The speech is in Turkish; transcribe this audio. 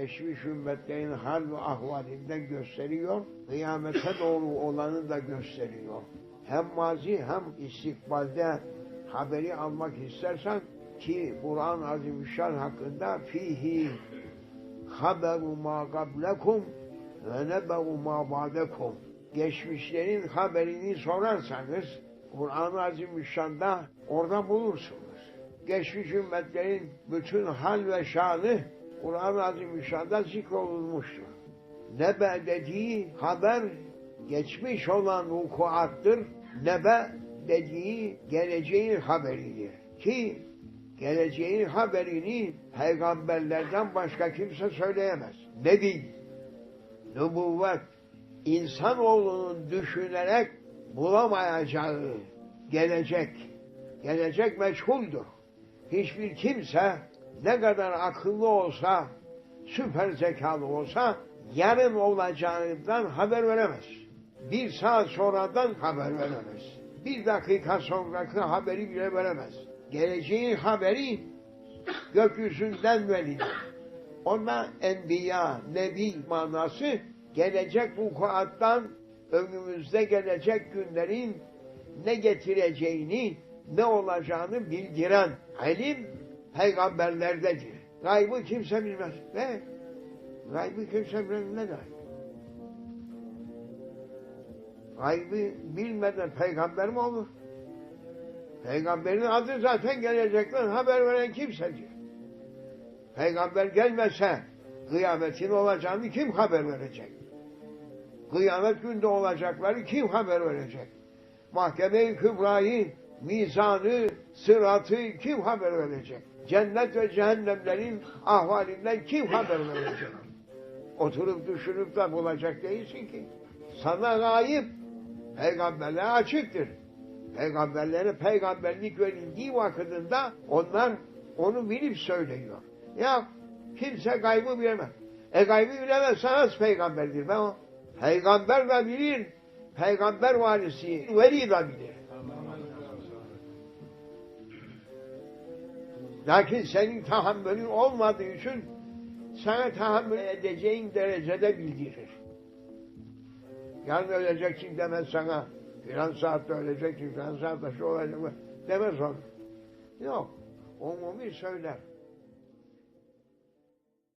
geçmiş ümmetlerin hal ve ahvalinden gösteriyor. Kıyamete doğru olanı da gösteriyor. Hem mazi hem istikbalde haberi almak istersen ki Kur'an-ı Azimüşşan hakkında fihi haberu ma qablekum ve neberu ma ba'dekum geçmişlerin haberini sorarsanız Kur'an-ı Azimüşşan'da orada bulursunuz. Geçmiş ümmetlerin bütün hal ve şanı Kur'an-ı Azimüşşan'da zikrolunmuştur. Nebe dediği haber geçmiş olan vukuattır. Nebe dediği geleceğin haberidir. Ki geleceğin haberini peygamberlerden başka kimse söyleyemez. Nebi, nübüvvet, insanoğlunun düşünerek bulamayacağı gelecek, gelecek meçhuldür. Hiçbir kimse ne kadar akıllı olsa, süper zekalı olsa yarın olacağından haber veremez. Bir saat sonradan haber veremez. Bir dakika sonraki haberi bile veremez. Geleceğin haberi gökyüzünden verilir. Ona enbiya, nebi manası gelecek vukuattan önümüzde gelecek günlerin ne getireceğini, ne olacağını bildiren ilim peygamberlerdedir. Gaybı kimse bilmez. Ne? Gaybı kimse bilmez. Ne gayb? Gaybı bilmeden peygamber mi olur? Peygamberin adı zaten gelecekten haber veren kimsedir. Peygamber gelmese kıyametin olacağını kim haber verecek? Kıyamet günde olacakları kim haber verecek? Mahkeme-i Kübra'yı, mizanı, sıratı kim haber verecek? Cennet ve cehennemlerin ahvalinden kim haber verecek? Oturup düşünüp de bulacak değilsin ki. Sana gayip, peygamberlere açıktır. Peygamberlere peygamberlik verildiği vakitinde onlar onu bilip söylüyor. Ya kimse gaybı bilemez. E gaybı bilemezse nasıl peygamberdir ben o? Peygamber de bilir, peygamber varisi, veli de bilir. Lakin senin tahammülün olmadığı için sana tahammül edeceğin derecede bildirir. Yarın öleceksin demez sana, filan saatte öleceksin, filan saatte şu olacak, demez onu. Yok, umumi söyler.